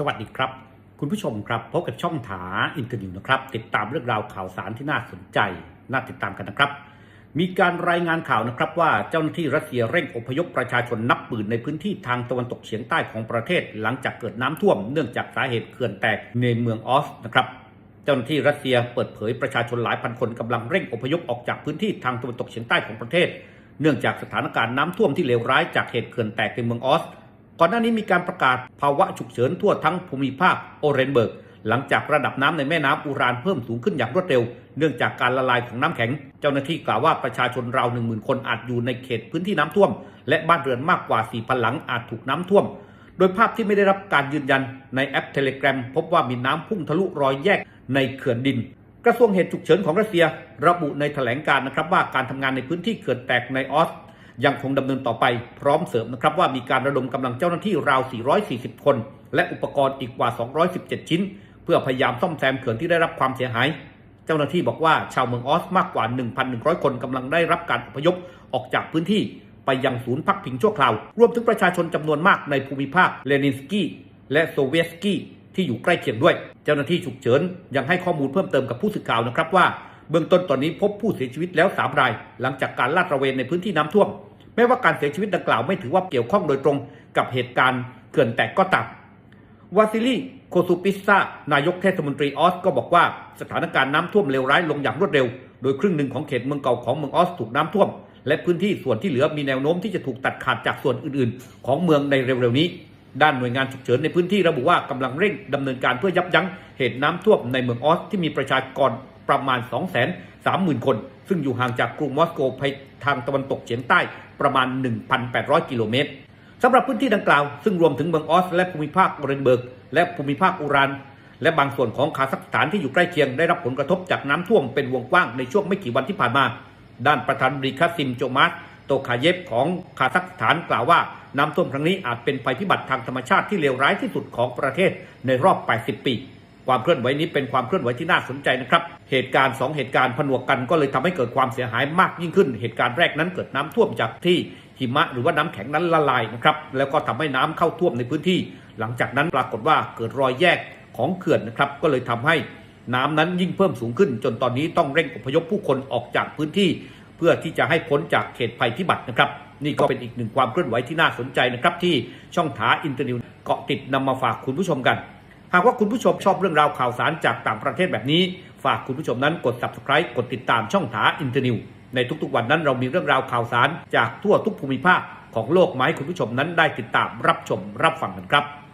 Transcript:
สวัสดีครับ คุณผู้ชมครับพบกับช่องถาอินเตอร์นิวนะครับ ติดตามเรื่องราวข่าวสารที่น่าสนใจ น่าติดตามกันนะครับ มีการรายงานข่าวนะครับว่าเจ้าหน้าที่รัสเซียเร่งอพยพประชาชนนับหมื่นในพื้นที่ทางตะวันตกเฉียงใต้ของประเทศ หลังจากเกิดน้ำท่วม เนื่องจากสาเหตุเขื่อนแตกในเมืองออสนะครับเจ้าหน้าที่รัสเซียเปิดเผยประชาชนหลายพันคนกำลังเร่งอพยพออกจากพื้นที่ทางตะวันตกเฉียงใต้ของประเทศ เนื่องจากสถานการณ์น้ำท่วมที่เลวร้ายจากเหตุเขื่อนแตกในเมืองออส ก่อนหน้านี้มีการประกาศภาวะฉุกเฉินทั่วทั้งภูมิภาคโอเรนเบิร์ก หลังจากระดับน้ำในแม่น้ำอูรานเพิ่มสูงขึ้นอย่างรวดเร็ว เนื่องจากการละลายของน้ำแข็ง เจ้าหน้าที่กล่าวว่าประชาชนราวหนึ่งหมื่นคนอาจอยู่ในเขตพื้นที่น้ำท่วม และบ้านเรือนมากกว่า4,000หลังอาจถูกน้ำท่วม โดยภาพที่ไม่ได้รับการยืนยันในแอปเทเล gram พบว่ามีน้ำพุ่งทะลุรอยแยกในเขื่อนดินกระทรวงเหตุฉุกเฉินของรัสเซีย ระบุในแถลงการนะครับว่าการทำงานในพื้นที่เขื่อนแตกในออส ยังคงดำเนินต่อไปพร้อมเสริมนะครับว่ามีการระดมกำลังเจ้าหน้าที่ราว 440 คน และอุปกรณ์อีกกว่า 217 ชิ้น เพื่อพยายามซ่อมแซมเขื่อนที่ได้รับความเสียหาย เจ้าหน้าที่บอกว่าชาวเมืองออสมากกว่า 1,100 คนกำลังได้รับการอพยพออกจากพื้นที่ไปยังศูนย์พักพิงชั่วคราว รวมถึงประชาชนจำนวนมากในภูมิภาคเลนินสกี้และโซเวียสกี้ที่อยู่ใกล้เคียงด้วย เจ้าหน้าที่ฉุกเฉินยังให้ข้อมูลเพิ่มเติมกับผู้สื่อข่าวนะครับว่า เบื้องต้นตอนนี้พบผู้เสียชีวิตแล้ว 3 ราย หลังจากการลาดตระเวนในพื้นที่น้ำท่วม แม้ว่าการเสียชีวิตดังกล่าวไม่ถือว่าเกี่ยวข้องโดยตรงกับเหตุการณ์เขื่อนแตกก็ตามวาซิลีโคซูปิสซานายกเทศมนตรีออสก็บอกว่าสถานการณ์น้ำท่วมเลวร้ายลงอย่างรวดเร็ว โดยครึ่งหนึ่งของเขตเมืองเก่าของเมืองออสถูกน้ำท่วม และพื้นที่ส่วนที่เหลือมีแนวโน้มที่จะถูกตัดขาดจากส่วนอื่น ๆ ของเมืองในเร็วๆนี้ด้านหน่วยงานฉุกเฉินในพื้นที่ระบุว่ากำลังเร่งดำเนินการเพื่อยับยั้งเหตุน้ำท่วมในเมืองออสที่มีประชากร ประมาณ 230,000 คน ซึ่งอยู่ห่างจากกรุงมอสโกไปทางตะวันตกเฉียงใต้ประมาณ 1,800 กิโลเมตรสำหรับพื้นที่ดังกล่าว ซึ่งรวมถึงเมืองออส และภูมิภาคโอเรนเบิร์ก และภูมิภาคอูราน และบางส่วนของคาซัคสถานที่อยู่ใกล้เคียงได้รับผลกระทบจากน้ำท่วมเป็นวงกว้างในช่วงไม่กี่วันที่ผ่านมา ด้านประธานบริคาซิมโจมาสโตคาเยฟของคาซัคสถานกล่าวว่าน้ำท่วมครั้งนี้อาจเป็นภัยพิบัติทางธรรมชาติที่เลวร้ายที่สุดของประเทศในรอบ 80 ปี ความเคลื่อนไหวนี้เป็นความเคลื่อนไหวที่น่าสนใจนะครับ เหตุการณ์ 2 เหตุการณ์ผนวกกันก็เลยทำให้เกิดความเสียหายมากยิ่งขึ้น เหตุการณ์แรกนั้นเกิดน้ำท่วมจากที่หิมะหรือว่าน้ำแข็งนั้นละลายนะครับแล้วก็ทำให้น้ำเข้าท่วมในพื้นที่ หลังจากนั้นปรากฏว่าเกิดรอยแยกของเขื่อนนะครับก็เลยทำให้น้ำนั้นยิ่งเพิ่มสูงขึ้น จนตอนนี้ต้องเร่งอพยพผู้คนออกจากพื้นที่ เพื่อที่จะให้พ้นจากเขตภัยพิบัตินะครับ นี่ก็เป็นอีกหนึ่งความเคลื่อนไหวที่น่าสนใจนะครับที่ช่องถาอินเตอร์นิวเกาะติดนำมาฝากคุณผู้ชมกันากว่าคุณผู้ชมชอบเรื่องราวข่าวสารจากต่างประเทศแบบนี้ ฝากคุณผู้ชมนั้นกด subscribe กดติดตามช่องถาอินเตอร์นิวในทุกๆวันนั้นเรามีเรื่องราวข่าวสารจากทั่วทุกภูมิภาคของโลกมาให้คุณผู้ชมนั้นได้ติดตามรับชมรับฟังกันครับ